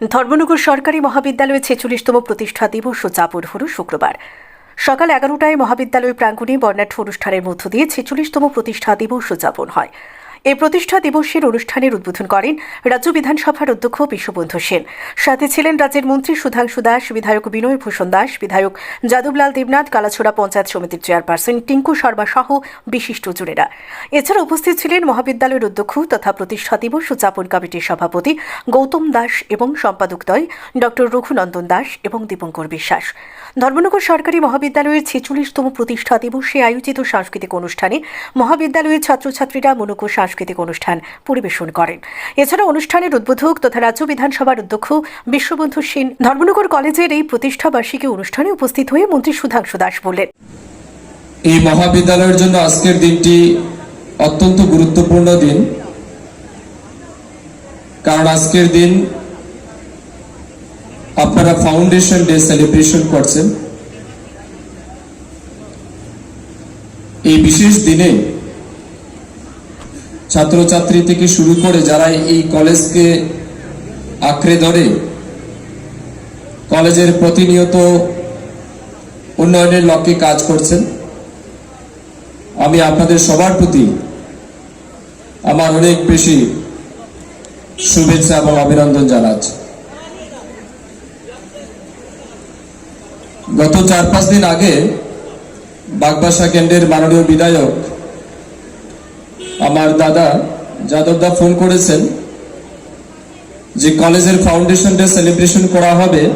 ধর্মনগর সরকারি মহাবিদ্যালয়ে ছেচল্লিশতম প্রতিষ্ঠা দিবস উদযাপন হল শুক্রবার। সকাল এগারোটায় মহাবিদ্যালয় প্রাঙ্গণে বর্ণাঢ্য অনুষ্ঠানের মধ্য দিয়ে ছেচল্লিশতম প্রতিষ্ঠা দিবস উদযাপন হয়। এই প্রতিষ্ঠা দিবসের অনুষ্ঠানের উদ্বোধন করেন রাজ্য বিধানসভার অধ্যক্ষ বিশ্ববন্ধু সেন। সাথে ছিলেন রাজ্যের মন্ত্রী সুধাংশু দাস, বিধায়ক বিনয় ভূষণ দাস, বিধায়ক যাদবলাল দেবনাথ, কালাছোড়া পঞ্চায়েত সমিতির চেয়ারপারসন টিঙ্কু শর্মা সহ বিশিষ্টজনেরা এছাড়া উপস্থিত ছিলেন মহাবিদ্যালয়ের অধ্যক্ষ তথা প্রতিষ্ঠা দিবস উদযাপন কমিটির সভাপতি গৌতম দাস এবং সম্পাদকদ্বয় ডক্টর রঘুনন্দন দাস এবং দীপঙ্কর বিশ্বাস। ধর্মনগর সরকারি মহাবিদ্যালয়ের ছেচল্লিশতম প্রতিষ্ঠা দিবসে আয়োজিত সাংস্কৃতিক অনুষ্ঠানে মহাবিদ্যালয়ের ছাত্রছাত্রীরা মনোজ্ঞ সাংস্কৃতিক অনুষ্ঠান পরিবেশন করেন। এছাড়া অনুষ্ঠানের উদ্বোধক তথা রাজ্য বিধানসভার অধ্যক্ষ বিশ্ববন্ধু সেন ধর্মনগর কলেজের এই প্রতিষ্ঠা বার্ষিকী অনুষ্ঠানে উপস্থিত হয়ে মন্ত্রী সুধাংশু দাস বললেন। এই মহাবিদ্যালয়ের জন্য আজকের দিনটি অত্যন্ত গুরুত্বপূর্ণ দিন। কারণ আজকের দিন আপনারা ফাউন্ডেশন ডে সেলিব্রেশন করছেন। এই বিশেষ দিনে ছাত্রছাত্রী থেকে শুরু করে যারা এই কলেজকে আঁকড়ে ধরে, কলেজের প্রতিনিয়ত উন্নয়নের লক্ষ্যে কাজ করছেন, আমি আপনাদের সবার প্রতি আমার অনেক বেশি শুভেচ্ছা এবং অভিনন্দন জানাচ্ছি। গত চার পাঁচ দিন আগে বাগবাসা কেন্দ্রের মাননীয় বিধায়ক আমার দাদা যাদবদা ফোন করেছেন যে কলেজের ফাউন্ডেশন ডে সেলিব্রেশন করা হবে।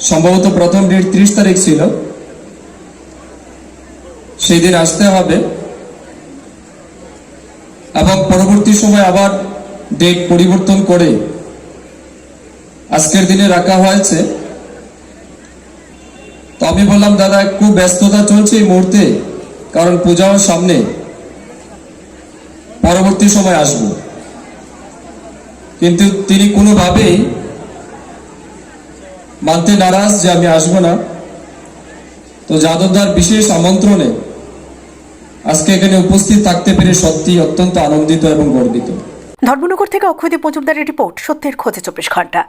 সম্ভবত প্রথম ডেট ত্রিশ তারিখ ছিল। সেই দিন আসতে হবে। এবং পরবর্তী সময় আবার ডেট পরিবর্তন করে আজকের দিনে রাখা হয়েছে। তো আমি বললাম, দাদা খুব ব্যস্ততা চলছে এই মুহূর্তে, কারণ পূজাও সামনে। পরবর্তী সময় আসব। কিন্তু তিনি কোনোভাবেই মানতে নারাজ যে আমি আসব না। তো যাদবদার বিশেষ আমন্ত্রণে আজকে এখানে উপস্থিত থাকতে পেরে সত্যি অত্যন্ত আনন্দিত এবং গর্বিত। ধর্মনগর থেকে অক্ষয়দীপ মজুমদারের রিপোর্ট, সত্যের খোঁজে চব্বিশ ঘণ্টা।